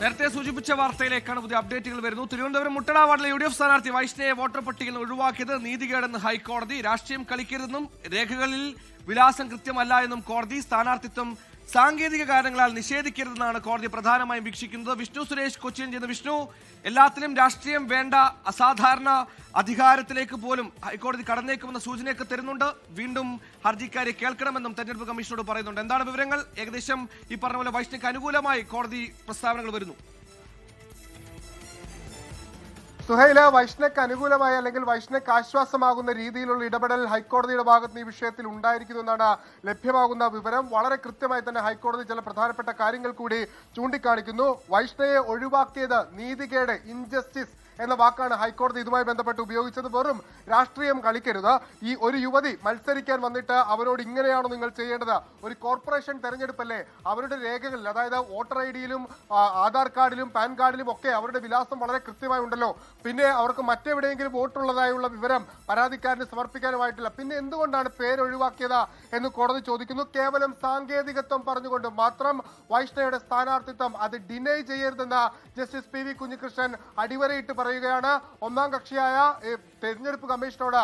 നേരത്തെ സൂചിപ്പിച്ച വാർത്തയിലേക്കാണ് പുതിയ അപ്ഡേറ്റുകൾ വരുന്നു തിരുവനന്തപുരം മുട്ടട വാർഡിലെ യു ഡി എഫ് സ്ഥാനാർത്ഥി വൈഷ്ണയെ വോട്ടർ പട്ടികയിൽ ഒഴിവാക്കിയത് നീതികേടെന്ന് ഹൈക്കോടതി. രാഷ്ട്രീയം കളിക്കരുതെന്നും രേഖകളിൽ വിലാസം കൃത്യമല്ല എന്നും കോടതി സ്ഥാനാർത്ഥിത്വം സാങ്കേതിക കാരണങ്ങളാൽ നിഷേധിക്കരുതെന്നാണ് കോടതി പ്രധാനമായും വീക്ഷിക്കുന്നത്. വിഷ്ണു സുരേഷ് കൊച്ചിൻ ചെയ്യുന്ന വിഷ്ണു എല്ലാത്തിലും രാഷ്ട്രീയം വേണ്ട അസാധാരണ അധികാരത്തിലേക്ക് പോലും ഹൈക്കോടതി കടന്നേക്കുമെന്ന സൂചനയൊക്കെ തരുന്നുണ്ട്. വീണ്ടും ഹർജിക്കാരെ കേൾക്കണമെന്നും തെരഞ്ഞെടുപ്പ് കമ്മീഷനോട് പറയുന്നുണ്ട്. എന്താണ് വിവരങ്ങൾ? ഏകദേശം ഈ പറഞ്ഞ പോലെ അനുകൂലമായി കോടതി പ്രസ്താവനകൾ വരുന്നു. സുഹൈല വൈഷ്ണക്ക് അനുകൂലമായ അല്ലെങ്കിൽ വൈഷ്ണക്ക് ആശ്വാസമാകുന്ന രീതിയിലുള്ള ഇടപെടൽ ഹൈക്കോടതിയുടെ ഭാഗത്ത് ഈ വിഷയത്തിൽ ഉണ്ടായിരിക്കുന്നു എന്നാണ് ലഭ്യമാകുന്ന വിവരം. വളരെ കൃത്യമായി തന്നെ ഹൈക്കോടതി ചില പ്രധാനപ്പെട്ട കാര്യങ്ങൾ കൂടി ചൂണ്ടിക്കാണിക്കുന്നു. വൈഷ്ണയെ ഒഴിവാക്കിയത് നീതികേട് ഇൻജസ്റ്റിസ് എന്ന വാക്കാണ് ഹൈക്കോടതി ഇതുമായി ബന്ധപ്പെട്ട് ഉപയോഗിച്ചത്. വെറും രാഷ്ട്രീയം കളിക്കരുത്. ഈ ഒരു യുവതി മത്സരിക്കാൻ വന്നിട്ട് അവരോട് ഇങ്ങനെയാണോ നിങ്ങൾ ചെയ്യേണ്ടത്? ഒരു കോർപ്പറേഷൻ തെരഞ്ഞെടുപ്പല്ലേ? അവരുടെ രേഖകളിൽ അതായത് വോട്ടർ ഐ ഡിയിലും ആധാർ കാർഡിലും പാൻ കാർഡിലും ഒക്കെ അവരുടെ വിലാസം വളരെ കൃത്യമായി ഉണ്ടല്ലോ. പിന്നെ അവർക്ക് മറ്റെവിടെയെങ്കിലും വോട്ടുള്ളതായുള്ള വിവരം പരാതിക്കാരന് സമർപ്പിക്കാനുമായിട്ടില്ല. പിന്നെ എന്തുകൊണ്ടാണ് പേര് ഒഴിവാക്കിയത് എന്ന് കോടതി ചോദിക്കുന്നു. കേവലം സാങ്കേതികത്വം പറഞ്ഞുകൊണ്ട് മാത്രം വൈഷ്ണയുടെ സ്ഥാനാർത്ഥിത്വം അത് ഡിനൈ ചെയ്യരുതെന്ന് ജസ്റ്റിസ് പി വി കുഞ്ഞികൃഷ്ണൻ അടിവരയിട്ട് പറയുകയാണ്. ഒന്നാം കക്ഷിയായ തെരഞ്ഞെടുപ്പ് കമ്മീഷനോട്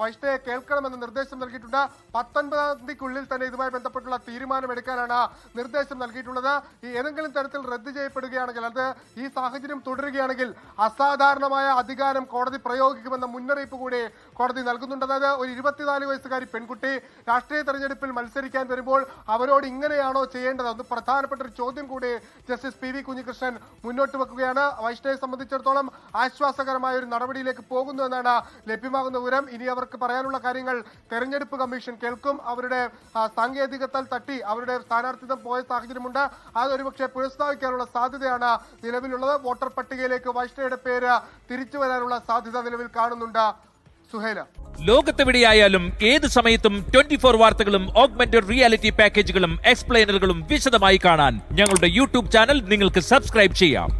വൈഷ്ണയെ കേൾക്കണമെന്ന് നിർദ്ദേശം നൽകിയിട്ടുണ്ട്. പത്തൊൻപതാം തീയതിക്കുള്ളിൽ തന്നെ ഇതുമായി ബന്ധപ്പെട്ടുള്ള തീരുമാനമെടുക്കാനാണ് നിർദ്ദേശം നൽകിയിട്ടുള്ളത്. ഈ ഏതെങ്കിലും തരത്തിൽ റദ്ദ് ചെയ്യപ്പെടുകയാണെങ്കിൽ അത് ഈ സാഹചര്യം തുടരുകയാണെങ്കിൽ അസാധാരണമായ അധികാരം കോടതി പ്രയോഗിക്കുമെന്ന മുന്നറിയിപ്പ് കൂടി കോടതി നൽകുന്നുണ്ട്. അതായത് ഒരു ഇരുപത്തിനാല് വയസ്സുകാരി പെൺകുട്ടി രാഷ്ട്രീയ തെരഞ്ഞെടുപ്പിൽ മത്സരിക്കാൻ വരുമ്പോൾ അവരോട് ഇങ്ങനെയാണോ ചെയ്യേണ്ടത്? അത് പ്രധാനപ്പെട്ട ഒരു ചോദ്യം കൂടി ജസ്റ്റിസ് പി വി കുഞ്ഞികൃഷ്ണൻ മുന്നോട്ട് വെക്കുകയാണ്. വൈഷ്ണവയെ സംബന്ധിച്ചിടത്തോളം ആശ്വാസകരമായ ഒരു നടപടിയിലേക്ക് പോകുന്നു എന്നാണ് ലഭ്യമാകുന്ന വിവരം. ഇനി അവർക്ക് പറയാനുള്ള കാര്യങ്ങൾ തെരഞ്ഞെടുപ്പ് കമ്മീഷൻ കേൾക്കും. അവരുടെ സാങ്കേതികത്താൽ തട്ടി അവരുടെ സ്ഥാനാർത്ഥിത്വം പോയ സാഹചര്യമുണ്ട്. അതൊരുപക്ഷെ പുനഃസ്ഥാപിക്കാനുള്ള സാധ്യതയാണ് നിലവിലുള്ളത്. വോട്ടർ പട്ടികയിലേക്ക് വൈഷ്ണയുടെ പേര് തിരിച്ചു വരാനുള്ള സാധ്യത നിലവിൽ കാണുന്നുണ്ട്. സുഹേല. ലോകത്തെവിടെയായാലും ഏത് സമയത്തും ട്വന്റി ഫോർ വാർത്തകളും ഓഗ്മെന്റഡ് റിയാലിറ്റി പാക്കേജുകളും എക്സ്പ്ലെയിനറുകളും വിശദമായി കാണാൻ ഞങ്ങളുടെ യൂട്യൂബ് ചാനൽ നിങ്ങൾക്ക് സബ്സ്ക്രൈബ് ചെയ്യാം.